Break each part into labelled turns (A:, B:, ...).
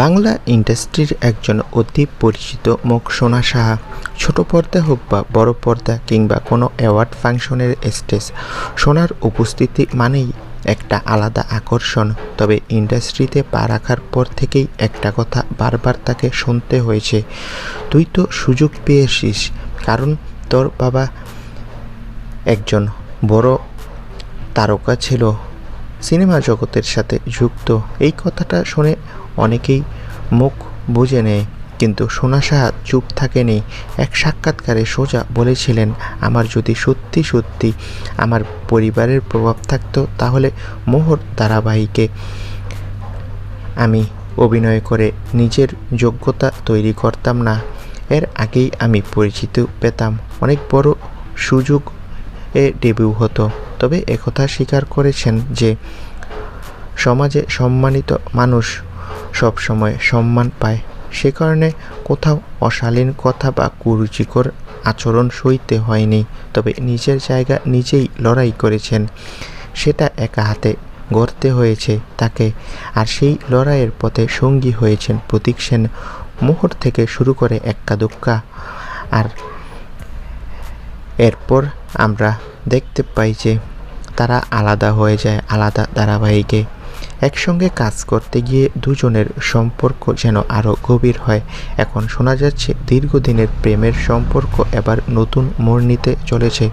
A: বাংলা ইন্ডাস্ট্রির একজন অতি পরিচিত মুখ সোনা সাহা। ছোট পর্দা হোক বা বড় পর্দা কিংবা কোনো অ্যাওয়ার্ড ফাংশনের স্টেজ, সোনার উপস্থিতি মানেই একটা আলাদা আকর্ষণ। তবে ইন্ডাস্ট্রিতে পা রাখার পর থেকেই একটা কথা বারবার তাকে শুনতে হয়েছে। তুই তো সুযোগ পেয়েছিস, কারণ তোর বাবা একজন বড় তারকা ছিল। সিনেমা জগতের সাথে যুক্ত। এই কথাটা শুনে অনেকেই মুখ বুঝে নেয়। কিন্তু সোনা সাহা চুপ থাকেনি। এক সাক্ষাৎকারে সোজা বলেছিলেন, আমার যদি সত্যি সত্যি আমার পরিবারের প্রভাব থাকতো, তাহলে মোহর ধারাবাহিকে আমি অভিনয় করে নিজের যোগ্যতা তৈরি করতাম না। এর আগেই আমি পরিচিত পেতাম। অনেক বড় সুযোগ এ ডেবিউ হতো। তবে একথা স্বীকার করেছেন যে, সমাজে সম্মানিত মানুষ সব সময় সম্মান পায়। সে কারণে কোথাও অশালীন কথা বা কুরুচিকর আচরণ সইতে হয়নি। তবে নিজের জায়গা নিজেই লড়াই করেছেন। সেটা একা হাতে গড়তে হয়েছে তাকে। আর সেই লড়াইয়ের পথে সঙ্গী হয়েছেন প্রতীক সেন। মোহর থেকে শুরু করে এক্কা দুক্কা। আর এরপর আমরা দেখতে পাই যে তারা আলাদা হয়ে যায়, আলাদা ধারাবাহিকে। একসঙ্গে কাজ করতে গিয়ে দুজনের সম্পর্ক যেন আরও গভীর হয়। এখন শোনা যাচ্ছে, দীর্ঘদিনের প্রেমের সম্পর্ক এবার নতুন মোড় নিতে চলেছে।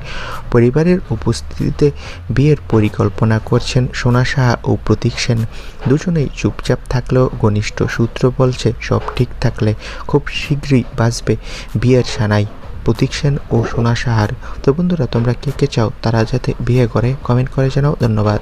A: পরিবারের উপস্থিতিতে বিয়ের পরিকল্পনা করছেন সোনা সাহা ও প্রতীক সেন। দুজনেই চুপচাপ থাকলেও ঘনিষ্ঠ সূত্র বলছে, সব ঠিক থাকলে খুব শীঘ্রই বাঁচবে বিয়ের সানাই। প্রতীক সেন ও সোনা সাহার। তো বন্ধুরা, তোমরা কে কে চাও তারা যাতে বিয়ে করে কমেন্ট করে জানাও। ধন্যবাদ।